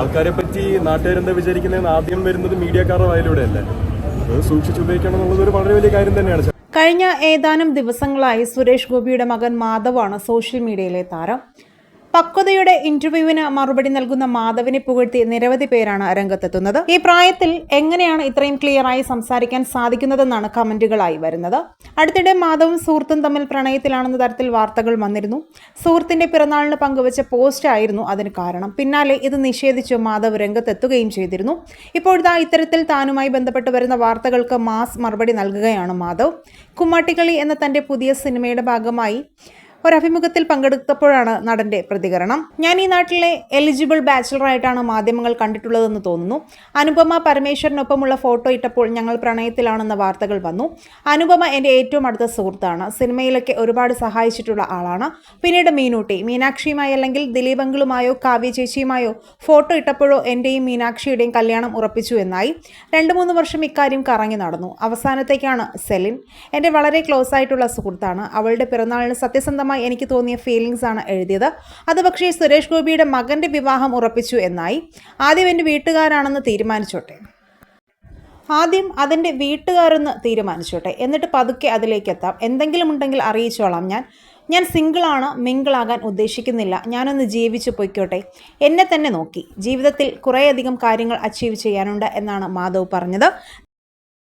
ആൾക്കാരെ പറ്റി നാട്ടുകാരെന്താ വിചാരിക്കുന്നതെന്ന് ആദ്യം വരുന്നത് മീഡിയക്കാരുടെ വായിലൂടെ അല്ലേ അത് സൂക്ഷിച്ച് ഉപയോഗിക്കണം എന്നുള്ളത് ഒരു വളരെ വലിയ കാര്യം തന്നെയാണ്. കഴിഞ്ഞ ഏതാനും ദിവസങ്ങളായി സുരേഷ് ഗോപിയുടെ മകൻ മാധവാണ് സോഷ്യൽ മീഡിയയിലെ താരം. പക്വതയുടെ ഇന്റർവ്യൂവിന് മറുപടി നൽകുന്ന മാധവിനെ പുകഴ്ത്തി നിരവധി പേരാണ് രംഗത്തെത്തുന്നത്. ഈ പ്രായത്തിൽ എങ്ങനെയാണ് ഇത്രയും ക്ലിയറായി സംസാരിക്കാൻ സാധിക്കുന്നതെന്നാണ് കമന്റുകളായി വരുന്നത്. അടുത്തിടെ മാധവും സുഹൃത്തും തമ്മിൽ പ്രണയത്തിലാണെന്ന തരത്തിൽ വാർത്തകൾ വന്നിരുന്നു. സുഹൃത്തിന്റെ പിറന്നാളിന് പങ്കുവച്ച പോസ്റ്റ് ആയിരുന്നു അതിന് കാരണം. പിന്നാലെ ഇത് നിഷേധിച്ച് മാധവ് രംഗത്തെത്തുകയും ചെയ്തിരുന്നു. ഇപ്പോഴത്തെ ഇത്തരത്തിൽ താനുമായി ബന്ധപ്പെട്ട് വരുന്ന വാർത്തകൾക്ക് മാസ് മറുപടി നൽകുകയാണ് മാധവ്. കുമ്മാട്ടിക്കളി എന്ന തന്റെ പുതിയ സിനിമയുടെ ഭാഗമായി ഒരഭിമുഖത്തിൽ പങ്കെടുത്തപ്പോഴാണ് നടന്റെ പ്രതികരണം. ഞാൻ ഈ നാട്ടിലെ എലിജിബിൾ ബാച്ചിലറായിട്ടാണ് മാധ്യമങ്ങൾ കണ്ടിട്ടുള്ളതെന്ന് തോന്നുന്നു. അനുപമ പരമേശ്വരനൊപ്പമുള്ള ഫോട്ടോ ഇട്ടപ്പോൾ ഞങ്ങൾ പ്രണയത്തിലാണെന്ന വാർത്തകൾ വന്നു. അനുപമ എന്റെ ഏറ്റവും അടുത്ത സുഹൃത്താണ്. സിനിമയിലൊക്കെ ഒരുപാട് സഹായിച്ചിട്ടുള്ള ആളാണ്. പിന്നീട് മീനൂട്ടി. മീനാക്ഷിയുമായി അല്ലെങ്കിൽ ദിലീപങ്കിളുമായോ കാവ്യ ചേച്ചിയുമായോ ഫോട്ടോ ഇട്ടപ്പോഴോ എന്റെയും മീനാക്ഷിയുടെയും കല്യാണം ഉറപ്പിച്ചു എന്നായി. രണ്ട് മൂന്ന് വർഷം ഇക്കാര്യം കറങ്ങി നടന്നു. അവസാനത്തേക്കാണ് സെലിൻ. എന്റെ വളരെ ക്ലോസ് ആയിട്ടുള്ള സുഹൃത്താണ്. അവളുടെ പിറന്നാളിന് സത്യസന്ധമായി എനിക്ക് തോന്നിയ ഫീലിങ്സ് ആണ് എഴുതിയത്. അത് പക്ഷേ സുരേഷ് ഗോപിയുടെ മകന്റെ വിവാഹം ഉറപ്പിച്ചു എന്നായി. ആദ്യം എന്റെ വീട്ടുകാരാണെന്ന് തീരുമാനിച്ചോട്ടെ. ആദ്യം അതിന്റെ വീട്ടുകാരെന്ന് തീരുമാനിച്ചോട്ടെ. എന്നിട്ട് പതുക്കെ അതിലേക്ക് എത്താം എന്തെങ്കിലും ഉണ്ടെങ്കിൽ അറിയിച്ചോളാം ഞാൻ. ഞാൻ സിംഗിളാണ് മിങ്കിളാകാൻ ഉദ്ദേശിക്കുന്നില്ല. ഞാനൊന്ന് ജീവിച്ചു പൊയ്ക്കോട്ടെ. എന്നെ തന്നെ നോക്കി. ജീവിതത്തിൽ കുറേയധികം കാര്യങ്ങൾ അച്ചീവ് ചെയ്യാനുണ്ട് എന്നാണ് മാധവ് പറഞ്ഞത്.